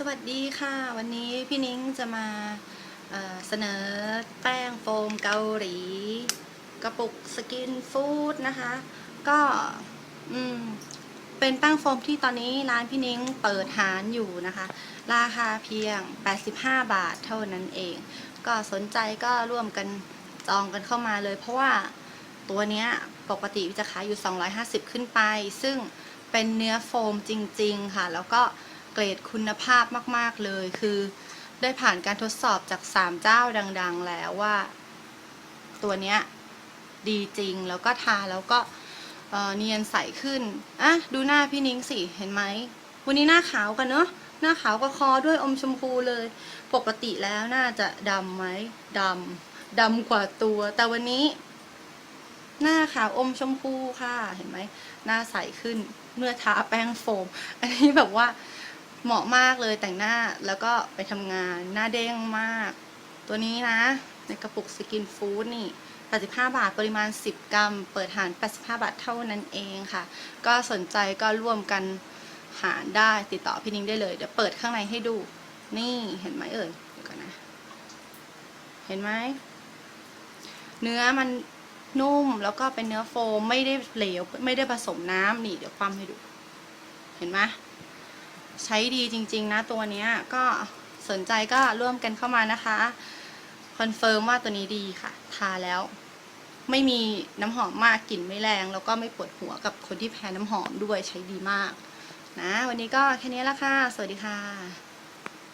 สวัสดีค่ะ วันนี้พี่นิ้งจะมาเเสนอแป้งโฟมเกาหลี กระปุกสกินฟู้ดนะคะ ก็อืมเป็นแป้งโฟมที่ตอนนี้ร้านพี่นิ้งเปิดหารอยู่นะคะ ราคาเพียง 85 บาทเท่านั้นเอง ก็สนใจก็ร่วมกันจองกันเข้ามาเลย เพราะว่าตัวเนี้ยปกติจะขายอยู่ 250 ขึ้นไป ซึ่งเป็นเนื้อโฟมจริง ๆ ค่ะ แล้วก็ เกรดคุณภาพมาก ๆ เลย คือได้ผ่านการทดสอบจาก 3 เจ้าดัง ๆ แล้วว่า ตัวเนี้ยดีจริงแล้วก็ทาแล้วก็เอ่อเนียนใสขึ้น อะ ดูหน้าพี่นิ้งสิ เห็นไหม วันนี้หน้าขาวกันเนาะ หน้าขาวก็คอด้วยอมชมพูเลย ปกติแล้วน่าจะดำไหมดำ ดำกว่าตัว แต่วันนี้ หน้าขาวอมชมพูค่ะ เห็นไหม หน้าใสขึ้น เมื่อทาแป้งโฟม อันนี้แบบว่า เหมาะมากเลยแต่งหน้าแล้วก็ไปทำงานหน้าเด้งมาก ตัวนี้นะ ในกระปุกสกินฟู้ดนี่ 85 บาทปริมาณ 10 กรัม เปิดหาร 85 บาทเท่านั้นเองค่ะ ก็สนใจก็ร่วมกันหารได้ติดต่อพี่นิ้งได้เลย เดี๋ยวเปิดข้างในให้ดู นี่เห็นไหมเอ่ยเดี๋ยวก่อนนะ เห็นไหมเนื้อมันนุ่มแล้วก็เป็นเนื้อโฟมไม่ได้เหลวไม่ได้ผสมน้ำนี่เดี๋ยวความให้ดู เห็นไหม ใช้ดีจริง ๆ นะ ตัวนี้ก็สนใจก็ร่วมกันเข้ามานะคะ คอนเฟิร์มว่าตัวนี้ดีค่ะ ทาแล้ว ไม่มีน้ำหอมมากกลิ่นไม่แรง แล้วก็ไม่ปวดหัวกับคนที่แพ้น้ำหอมด้วยใช้ดีมาก นะ วันนี้ก็แค่นี้ละค่ะ สวัสดีค่ะ